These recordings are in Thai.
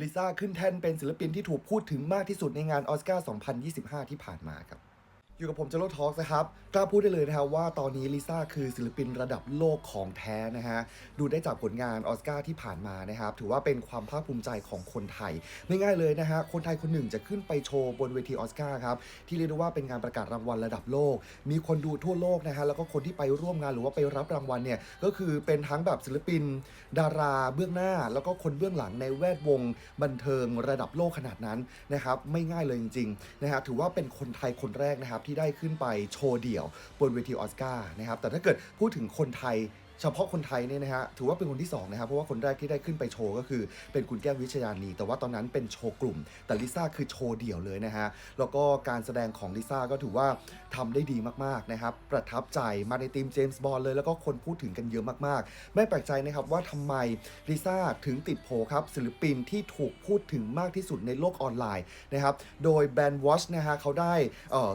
ลิซ่าขึ้นแท่นเป็นศิลปินที่ถูกพูดถึงมากที่สุดในงานออสการ์ 2025 ที่ผ่านมาครับ อยู่กับผมเจโรทอล์กนะครับ กล้าพูดได้เลยนะครับว่าตอนนี้ลิซ่าคือศิลปินระดับโลกของแท้นะฮะ ดูได้จากผลงานออสการ์ที่ผ่านมานะครับ ถือว่าเป็นความภาคภูมิใจของคนไทยไม่ง่ายเลยนะฮะ คนไทยคนหนึ่งจะขึ้นไปโชว์บนเวทีออสการ์ครับ ที่เรียกได้ว่าเป็นงานประกาศรางวัลระดับโลก มีคนดูทั่วโลกนะฮะ แล้วก็คนที่ไปร่วมงานหรือว่าไปรับรางวัลเนี่ย ก็คือเป็นทั้งแบบศิลปิน ดาราเบื้องหน้า แล้วก็คนเบื้องหลังในแวดวง บันเทิงระดับโลกขนาดนั้นนะครับ ไม่ง่ายเลยจริงๆนะฮะ ถือว่าเป็นคนไทยคนแรกนะครับที่ได้ขึ้นไปโชว์เดี่ยวบนเวทีออสการ์นะครับแต่ถ้าเกิดพูดถึงคนไทย เฉพาะคนไทยเนี่ยนะฮะถือว่าเป็นคนที่สองนะครับเพราะว่าคนแรกที่ได้ขึ้นไปโชว์ก็คือเป็นคุณแก้ววิชญานีแต่ว่าตอนนั้นเป็นโชว์กลุ่ม แต่ลิซ่าคือโชว์เดี่ยวเลยนะฮะแล้วก็การแสดงของลิซ่าก็ถือว่าทำได้ดีมากๆนะครับประทับใจมาในทีมเจมส์บอลเลย แล้วก็คนพูดถึงกันเยอะมากๆ ไม่แปลกใจนะครับว่าทำไมลิซ่าถึงติดโผครับศิลปินที่ถูกพูดถึงมากที่สุดในโลกออนไลน์นะครับโดยแบรนด์วอชนะฮะเขาได้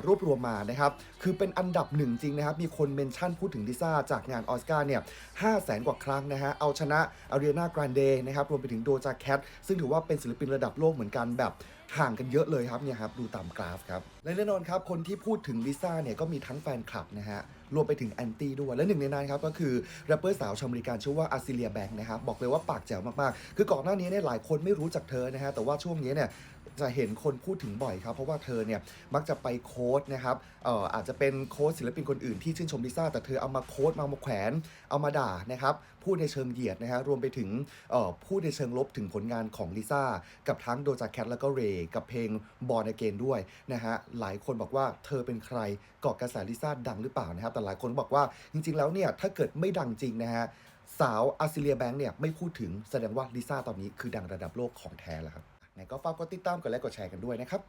รวบรวมมานะครับคือเป็นอันดับหนึ่งจริงนะครับมีคนเมนชั่นพูดถึงลิซ่าจากงานออสการ์เนี่ย5 0 0แสนกว่าครั้งนะฮะ เอาชนะอารีนากรานเดนะครับ รวมไปถึงโดจาแคท ซึ่งถือว่าเป็นศิลปินระดับโลกเหมือนกันแบบห่างกันเยอะเลยครับเนี่ยครับ ดูตามกราฟครับ และแน่นอนครับ คนที่พูดถึงลิซ่าเนี่ยก็มีทั้งแฟนคลับนะฮะ รวมไปถึงแอนตี้ด้วย และหนึ่งในนั้นครับก็คือแรปเปอร์สาวชาวอเมริกันชื่อว่าอาซิเลียแบงค์นะครับบอกเลยว่าปากแจ๋วมากๆ คือก่อนหน้านี้เนี่ยหลายคนไม่รู้จักเธอนะฮะแต่ว่าช่วงนี้เนี่ยจะเห็นคนพูดถึงบ่อยครับ เพราะว่าเธอเนี่ยมักจะไปโค้ดนะครับเอ่ออาจจะเป็นโค้ดศิลปินคนอื่นที่ชื่นชมลิซ่าแต่เธอเอามาโค้ดมามาแขวนเอามาด่านะครับพูดในเชิงเหยียดนะฮะรวมไปถึงเอ่อพูดในเชิงลบถึงผลงานของลิซ่ากับทั้งโดจาแคทแล้วก็เรย์กับเพลงบอลเกนด้วยนะฮะหลายคนบอกว่าเธอเป็นใครเกาะกระแสลิซ่าดังหรือเปล่านะครับแต่หลายคนบอกว่าจริง ๆ แล้วเนี่ยถ้าเกิดไม่ดังจริงนะฮะสาวอาซิเลียแบงค์เนี่ยไม่พูดถึงแสดงว่าลิซ่าตอนนี้คือดังระดับโลกของแท้แล้วครับไหนก็ฝากกดติดตามกดไลค์กดแชร์กันด้วยนะครับ